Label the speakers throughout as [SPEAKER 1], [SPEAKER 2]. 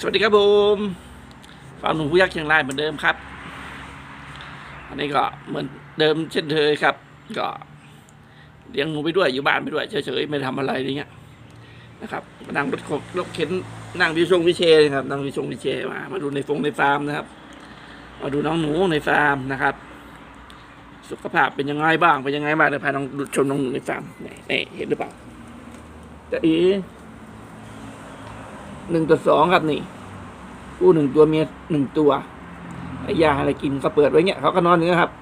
[SPEAKER 1] สวัสดีครับผมฟังหนุ่มผู้ยักษ์เชียงรายเหมือนเดิมครับ อันนี้ก็เหมือนเดิมเช่นเคยครับ ก็เลี้ยงหนูไปด้วยอยู่บ้านไปด้วยเฉยๆไม่ทำอะไรอะไรเงี้ยนะครับมานั่งรถขบรถเข็นนั่งวิชงวิเชยครับนั่งวิชงวิเชยมามาดูในฟงในฟาร์มนะครับ มาดูน้องหนูในฟาร์มนะครับ สุขภาพเป็นยังไงบ้างเป็นยังไงบ้างเดี๋ยวพาน้องดูชมน้องหนูในฟาร์มนี่นี่เห็นหรือเปล่าจะอี หนึ่งตัวสองครับนี่กู้หนึ่งตัวเมียหนึ่งตัวไอยาอะไรกินก็เปิดไว้เงี้ยเขาก็นอนอย่างเงี้ยครับ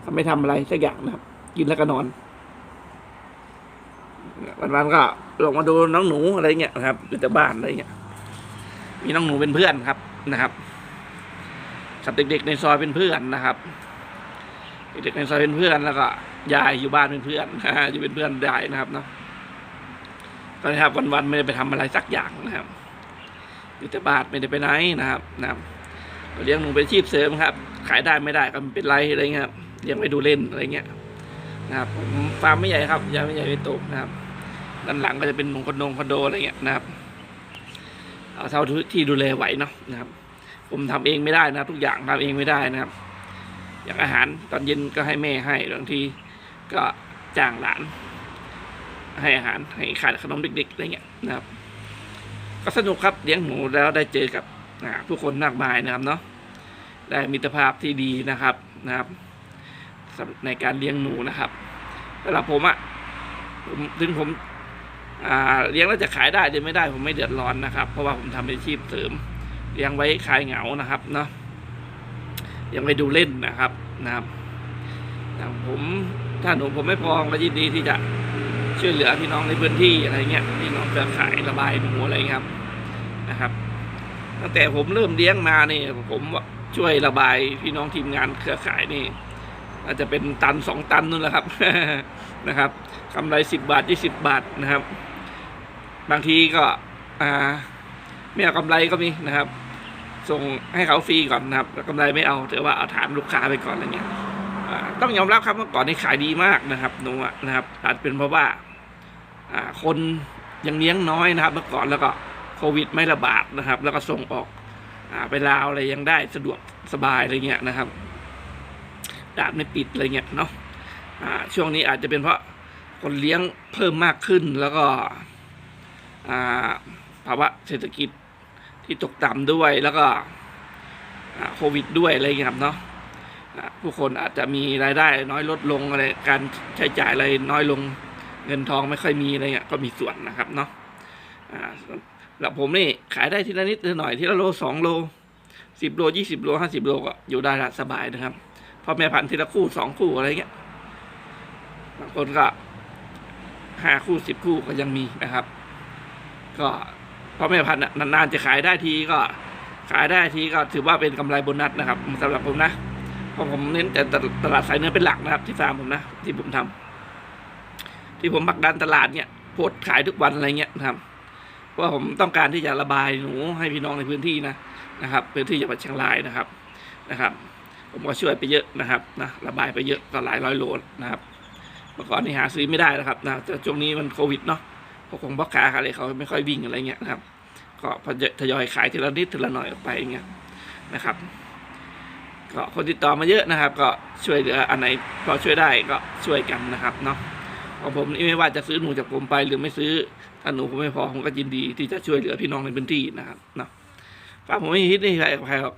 [SPEAKER 1] เขาไม่ทำอะไรสักอย่างนะครับ กินแล้วก็นอนวันๆก็ลงมาดูน้องหนูอะไรเงี้ยนะครับอยู่แต่บ้านอะไรเงี้ยมีน้องหนูเป็นเพื่อนครับนะครับกับเด็ก ๆ ในซอยเป็นเพื่อนนะครับเด็กๆในซอยเป็นเพื่อนแล้วก็ยายอยู่บ้านเป็นเพื่อนอยู่เป็นเพื่อนยายนะครับเนาะ นะครับ วันๆไม่ได้ไปทำอะไรสักอย่างนะครับอยู่แต่บานไม่ได้ไปไหนนะครับนะครับเลี้ยงหนูเป็นชีพเสริมครับ ขายได้ไม่ได้ก็ไม่เป็นไรอะไรเงี้ยครับเลี้ยงไปดูเล่นอะไรเงี้ยนะครับฟาร์มไม่ใหญ่ครับยังไม่ใหญ่ไม่โตนะครับด้านหลังก็จะเป็นหนูคอนโดคอนโดอะไรเงี้ยนะครับ เอาเท่าที่ดูแลไหวเนาะนะครับ ผมทำเองไม่ได้นะ ทุกอย่างทำเองไม่ได้นะครับ อย่างอาหารตอนเย็นก็ให้แม่ให้บางทีก็จ้างหลาน ให้อาหารให้ขายขนมเด็กๆอะไรเงี้ยนะครับ ก็สนุกครับเลี้ยงหมูแล้วได้เจอกับผู้คนมากมายนะครับเนาะได้มิตรภาพที่ดีนะครับนะครับในการเลี้ยงหนูนะครับสำหรับผมอะ่ะผมถึงผมเลี้ยงแล้วจะขายได้หรือไม่ได้ผมไม่เดือดร้อนนะครับ เพราะว่าผมทำเป็นอาชีพเสริมเลี้ยงไว้คลายเหงานะครับเนาะเลี้ยงไว้ดูเล่นนะครับนะครับผมถ้าหนูผมไม่พอก็ยินดีที่จะ ช่วยเหลือพี่น้องในพื้นที่อะไรเงี้ยพี่น้องเครือข่ายระบายหนูอะไรครับนะครับ ตั้งแต่ผมเริ่มเลี้ยงมาเนี่ยผมช่วยระบายพี่น้องทีมงานเครือข่ายนี่อาจจะเป็นตันสองตันนู่นแหละครับนะครับกำไรสิบบาทยี่สิบบาทนะครับ บางทีก็อ่าไม่เอากำไรก็มีนะครับ ส่งให้เขาฟรีก่อนนะครับแล้วกำไรไม่เอาแต่ว่าเอาฐานลูกค้าไปก่อนอะไรเงี้ย ต้องยอมรับครับเมื่อก่อนนี่ขายดีมากนะครับหนูอะนะครับอาจเป็นเพราะว่าคนยังเลี้ยงน้อยนะครับ เมื่อก่อนแล้วก็โควิดไม่ระบาดนะครับ แล้วก็ส่งออกไปลาวอะไรยังได้สะดวกสบายอะไรเงี้ยนะครับดานไม่ปิดอะไรเงี้ยเนาะช่วงนี้อาจจะเป็นเพราะคนเลี้ยงเพิ่มมากขึ้นแล้วก็ภาวะเศรษฐกิจที่ตกต่ำด้วยแล้วก็โควิดด้วยอะไรเงี้ยครับเนาะนะ ผู้คนอาจจะมีรายได้ น้อยลดลงอะไรการใช้จ่ายอะไรน้อยลงเงินทองไม่ค่อยมีอะไรเงี้ยก็มีส่วนนะครับเนาะแล้วผมนี่ขายได้ทีละนิดทีละหน่อยทีละโลสองโลสิบโลยี่สิบโลห้าสิบโลก็อยู่ได้ละสบายนะครับพอแม่พันธุ์ทีละคู่สองคู่อะไรเงี้ยบางคนก็ห้าคู่สิบคู่ก็ยังมีนะครับ ก็พอแม่พันธุ์น่ะนานๆจะขายได้ทีก็ขายได้ทีก็ถือว่าเป็นกำไรโบนัสนะครับสำหรับผมนะ เพราะผมเน้นแต่ตลาดสายเนื้อเป็นหลักนะครับ ที่ฟาร์มผมนะที่ผมทำที่ผมผลักดันตลาดเนี่ยโพสขายทุกวันอะไรเงี้ยนะครับเพราะว่าผมต้องการที่จะระบายหนูให้พี่น้องในพื้นที่นะนะครับ พื้นที่จังหวัดเชียงรายนะครับนะครับ ผมก็ช่วยไปเยอะนะครับนะระบายไปเยอะก็หลายร้อยโลนะครับเมื่อก่อนนี่หาซื้อไม่ได้นะครับนะแต่ช่วงนี้มันโควิดเนาะพวกของพ่อค้าอะไรเขาไม่ค่อยวิ่งอะไรเงี้ยนะครับ ก็พอทยอยขายทีละนิดทีละหน่อยออกไปอย่างเงี้ยนะครับ ก็คนติดต่อมาเยอะนะครับ ก็ช่วยเหลืออันไหนพอช่วยได้ก็ช่วยกันนะครับเนาะของผมนี่ไม่ว่าจะซื้อหนูจากผมไปหรือไม่ซื้อถ้าหนูผมไม่พอผมก็ยินดีที่จะช่วยเหลือพี่น้องในพื้นที่นะครับเนาะฟาร์มผมไม่ฮิตนี่ใครกับใครหรอก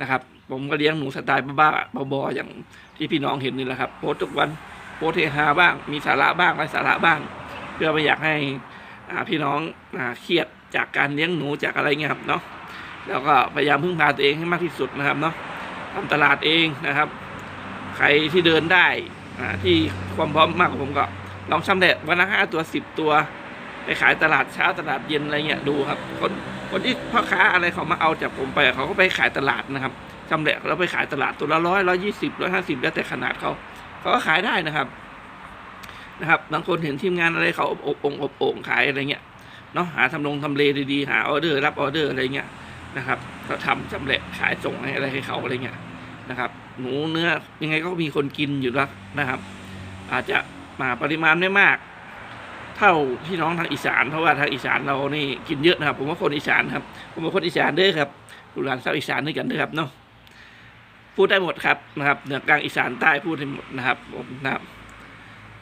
[SPEAKER 1] นะครับ ผมก็เลี้ยงหนูสไตล์บ้าๆบอๆอย่างที่พี่น้องเห็นนี่แหละครับโพสทุกวันโพสเฮฮาบ้าง มีสาระบ้างไร้สาระบ้าง เพื่อไม่อยากให้อ่าพี่น้องอ่าเครียดจากการเลี้ยงหนูจากอะไรเงี้ยครับเนาะแล้วก็พยายามพึ่งพาตัวเองให้มากที่สุดนะครับเนาะ ทำตลาดเองนะครับ ใครที่เดินได้ที่ความพร้อมมากกว่าผมก็ ลองชำแหละวันละห้าตัวสิบตัว ไปขายตลาดเช้าตลาดเย็นอะไรเงี้ยดูครับ คนคนที่พ่อค้าอะไรเขามาเอาจากผมไปเขาก็ไปขายตลาดนะครับชำแหละแล้วไปขายตลาดตัวละร้อยร้อยยี่สิบร้อยห้าสิบแล้วแต่ขนาดเขาเขาก็ขายได้นะครับนะครับบางคนเห็นทีมงานอะไรเขาอบอบองอบโอ่งขายอะไรเงี้ยเนาะหาทำลงทำเลดีๆหาออเดอร์รับออเดอร์อะไรเงี้ยนะครับก็ทำชำแหละขายส่งอะไรให้เขาอะไรเงี้ย นะครับ หนูเนื้อยังไงก็มีคนกินอยู่แล้วนะครับ อาจจะมาปริมาณไม่มาก เท่าพี่น้องทางอีสาน เพราะว่าทางอีสานเรานี่กินเยอะนะครับ ผมว่าคนอีสานครับ ผมว่าคนอีสานเด้อครับลูกหลานชาวอีสานด้วยกันเด้อครับเนาะพูดได้หมดครับนะครับเหนือกลางอีสานใต้พูดได้หมดนะครับผมนะครับ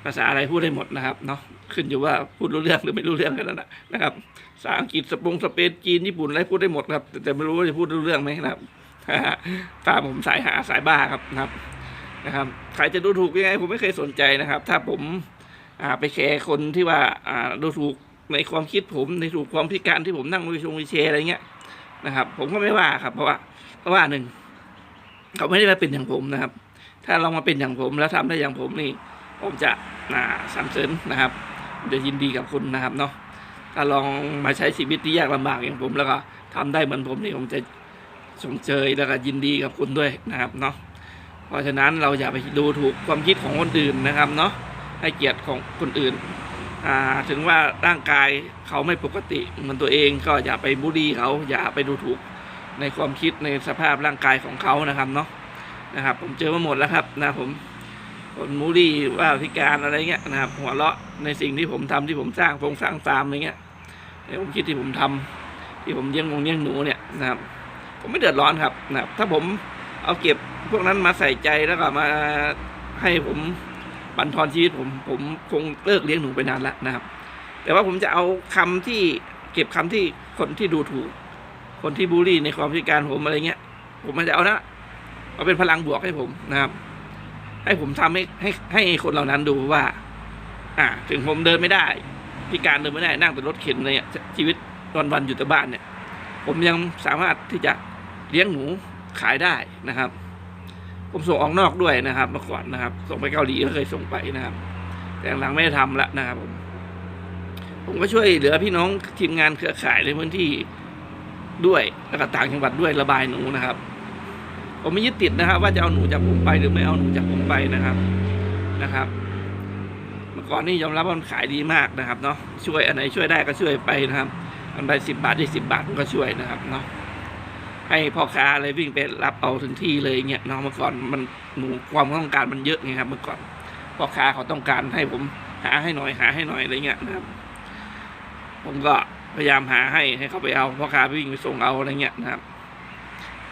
[SPEAKER 1] ภาษาอะไรพูดได้หมดนะครับเนาะขึ้นอยู่ว่าพูดรู้เรื่องหรือไม่รู้เรื่องกันนั่นแหละนะครับภาษาอังกฤษสปงสเปนจีนญี่ปุ่นอะไรพูดได้หมดครับ แต่แต่ไม่รู้ว่าจะพูดรู้เรื่องไหมนะครับ ตามผมสายหาสายบ้าครับนะครับนะครับใครจะดูถูกยังไงผมไม่เคยสนใจนะครับ ถ้าผมอ่าไปแคร์คนที่ว่าอ่าดูถูกในความคิดผมในถูกความพิการที่ผมนั่งวิชงวิเชอะไรเงี้ยนะครับ ผมก็ไม่ว่าครับ เพราะว่าเพราะว่าหนึ่งเขาไม่ได้มาเป็นอย่างผมนะครับ ถ้าเรามาเป็นอย่างผมแล้วทำได้อย่างผมนี่ ผมจะอ่าสรรเสริญนะครับจะยินดีกับคุณนะครับเนาะถ้าลองมาใช้ชีวิตที่ยากลำบากอย่างผมแล้วก็ทำได้เหมือนผมนี่ผมจะ ชมเชยแล้วก็ยินดีกับคุณด้วยนะครับเนาะเพราะฉะนั้นเราอย่าไปดูถูกความคิดของคนอื่นนะครับเนาะให้เกียรติของคนอื่นถึงว่าร่างกายเขาไม่ปกติเหมือนตัวเองก็อย่าไปบูลลี่เขาอย่าไปดูถูกในความคิดในสภาพร่างกายของเขานะครับเนาะนะครับ ผมเจอมาหมดแล้วครับนะผมคนมูลี่ว่าพิการอะไรเงี้ยนะครับหัวเราะในสิ่งที่ผมทำที่ผมสร้างฟงสร้างฟามอะไรเงี้ยในผมคิดที่ผมทำที่ผมเลี้ยงงงเลี้ยงหนูเนี่ยนะครับ ผมไม่เดือดร้อนครับนะครับ ถ้าผมเอาเก็บพวกนั้นมาใส่ใจแล้วก็มาให้ผมบันทอนชีวิตผมผมคงเลิกเลี้ยงหนูไปนานแล้วนะครับ แต่ว่าผมจะเอาคำที่เก็บคำที่คนที่ดูถูก คนที่บูลลี่ในความพิการผมอะไรเงี้ย ผมมันจะเอานะเอาเป็นพลังบวกให้ผมนะครับ ให้ผมทำให้ให้ให้คนเหล่านั้นดูว่า อ่า ถึงผมเดินไม่ได้ พิการเดินไม่ได้นั่งแต่รถเข็นอะไรเนี่ยชีวิตวันวันอยู่แต่บ้านเนี่ย ผมยังสามารถที่จะ เลี้ยงหนูขายได้นะครับ ผมส่งออกนอกด้วยนะครับเมื่อก่อนนะครับ ส่งไปเกาหลีก็เคยส่งไปนะครับ แต่หลังๆไม่ได้ทำละนะครับ ผม ผมก็ช่วยเหลือพี่น้องทีมงานเครือข่ายในพื้นที่ด้วยแล้วก็ต่างจังหวัดด้วยระบายหนูนะครับ ผมไม่ยึดติดนะครับ ว่าจะเอาหนูจากผมไปหรือไม่เอาหนูจากผมไปนะครับนะครับเมื่อก่อนนี่ยอมรับว่ามันขายดีมากนะครับเนาะช่วยอันไหนช่วยได้ก็ช่วยไปนะครับ อันใดสิบบาทยี่สิบบาทก็ช่วยนะครับเนาะ ให้พ่อค้าอะไรวิ่งไปรับเอาถึงที่เลยเงี้ยเนาะเมื่อก่อนมันหนูความต้องการมันเยอะไงครับ เมื่อก่อนพ่อค้าเขาต้องการให้ผมหาให้หน่อยหาให้หน่อยอะไรเงี้ยนะครับ ผมก็พยายามหาให้ให้เขาไปเอาพ่อค้าไปวิ่งไปส่งเอาอะไรเงี้ยนะครับ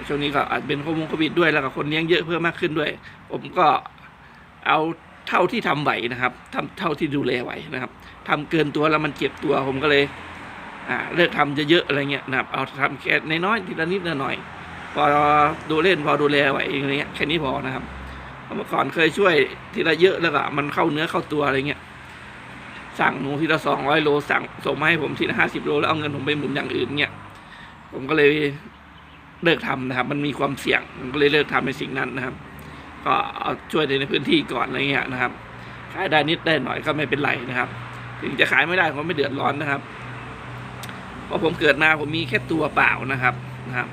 [SPEAKER 1] ช่วงนี้ก็อาจเป็นโควิดโควิดด้วยแล้วก็คนเลี้ยงเยอะเพิ่มมากขึ้นด้วย ผมก็เอาเท่าที่ทำไหวนะครับทำเท่าที่ดูแลไหวนะครับทำเกินตัวแล้วมันเจ็บตัวผมก็เลย อ่าเลิกทำจะเยอะๆอะไรเงี้ยนะครับเอาทำแค่น้อยๆทีละนิดละหน่อย พอดูเล่นพอดูแลไหวอะไรเงี้ยแค่นี้พอนะครับเพราะเมื่อก่อนเคยช่วยทีละเยอะแล้วก็มันเข้าเนื้อเข้าตัวอะไรเงี้ยสั่งหนูทีละสองร้อยโลสั่งส่งมาให้ผมทีละห้าสิบโลแล้วเอาเงินผมไปหมุนอย่างอื่นเงี้ยผมก็เลยเลิกทำนะครับ มันมีความเสี่ยงผมก็เลยเลิกทำในสิ่งนั้นนะครับ ก็เอาช่วยในพื้นที่ก่อนอะไรเงี้ยนะครับ ขายได้นิดได้หน่อยก็ไม่เป็นไรนะครับ ถึงจะขายไม่ได้ผมไม่เดือดร้อนนะครับ ราะผมเกิดมาผมมีแค่ตัวเปล่านะครับนะครับ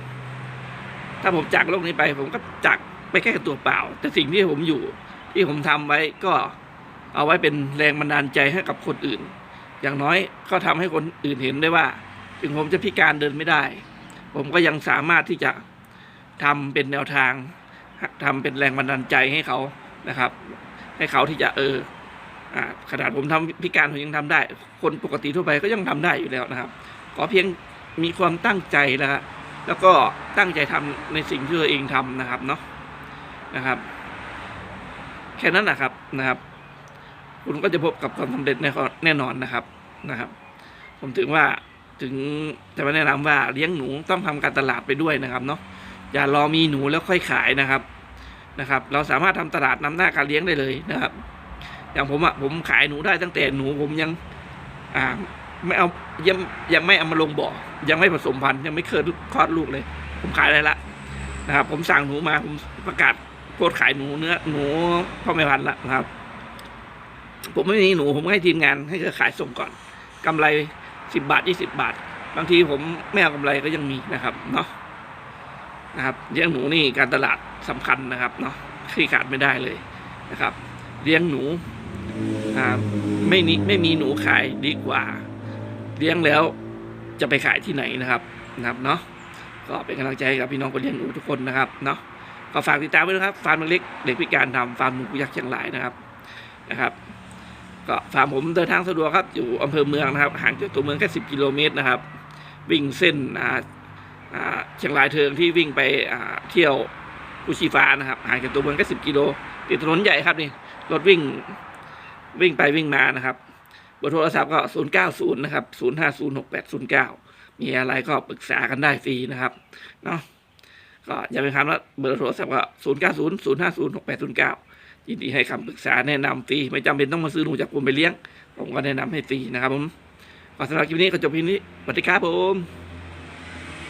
[SPEAKER 1] ถ้าผมจากโลกนี้ไป ผมก็จากไปแค่ตัวเปล่า แต่สิ่งที่ผมอยู่ที่ผมทำไว้ก็เอาไว้เป็นแรงบันดาลใจให้กับคนอื่น อย่างน้อยก็ทำให้คนอื่นเห็นได้ว่า ถึงผมจะพิการเดินไม่ได้ ผมก็ยังสามารถที่จะทำเป็นแนวทางทำเป็นแรงบันดาลใจให้เขานะครับ ให้เขาที่จะเอออ่าขนาดผมทำพิการผมยังทำได้ คนปกติทั่วไปก็ยังทำได้อยู่แล้วนะครับ อเพียงมีความตั้งใจนะฮะแล้วก็ตั้งใจทำในสิ่งที่ตัวเองทำนะครับเนาะนะครับ แค่นั้นนะครับนะครับ คุณก็จะพบกับความสำเร็จแน่นอนนะครับนะครับ ผมถึงว่าถึงจะมาแนะนำว่าเลี้ยงหนูต้องทำการตลาดไปด้วยนะครับเนาะอย่ารอมีหนูแล้วค่อยขายนะครับนะครับ เราสามารถทำตลาดนำหน้าการเลี้ยงได้เลยนะครับ อย่างผมอะผมขายหนูได้ตั้งแต่หนูผมยังอ่า ไม่เอายังยังไม่เอามาลงบ่อ ยังไม่ผสมพันธุ์ยังไม่เคยคลอดลูกเลย ผมขายได้ละนะครับ ผมสั่งหนูมาผมประกาศโพสต์ขายหนูเนื้อหนูพ่อแม่พันธุ์ละนะครับ ผมไม่มีหนูผมให้ทีมงานให้เครือขายส่งก่อนกำไรสิบบาทยี่สิบาท บางทีผมไม่เอากำไรก็ยังมีนะครับเนาะนะครับเลี้ยงหนูนี่การตลาดสำคัญนะครับเนาะที่ขาดไม่ได้เลยนะครับ เลี้ยงหนูอ่าไม่นี้ไม่มีหนูขายดีกว่า เลี้ยงแล้วจะไปขายที่ไหนนะครับนะครับเนาะก็เป็นกำลังใจให้กับพี่น้องคนเลี้ยงหนูทุกคนนะครับเนาะก็ฝากติดตามด้วยนะครับฟาร์มเล็กเด็กพิการทำฟาร์มหนูยักษ์เชียงรายนะครับนะครับ ก็ฟาร์มผมเดินทางสะดวกครับอยู่อำเภอเมืองนะครับ ห่างจากตัวเมืองแค่สิบกิโลเมตรนะครับ วิ่งเส้นอ่าอ่าเชียงรายเทิงที่วิ่งไปเที่ยวกุชิฟ้านะครับห่างจากตัวเมืองแค่สิบกิโลติดถนนใหญ่ครับนี่รถวิ่งวิ่งไปวิ่งมานะครับ บอร์โทรศัพท์ก็ 090 นะครับ 0506809 มีอะไรก็ปรึกษากันได้ฟรีนะครับ เนาะก็อย่าไปคำว่าเบอร์โทรศัพท์ก็ 090 0506809 ยินดีให้คำปรึกษาแนะนำฟรี ไม่จำเป็นต้องมาซื้อหนูจากผมไปเลี้ยง ผมก็แนะนำให้ฟรีนะครับผมขอสำหรับคลิปนี้ก็จบเพียงนี้สวัสดีครับผม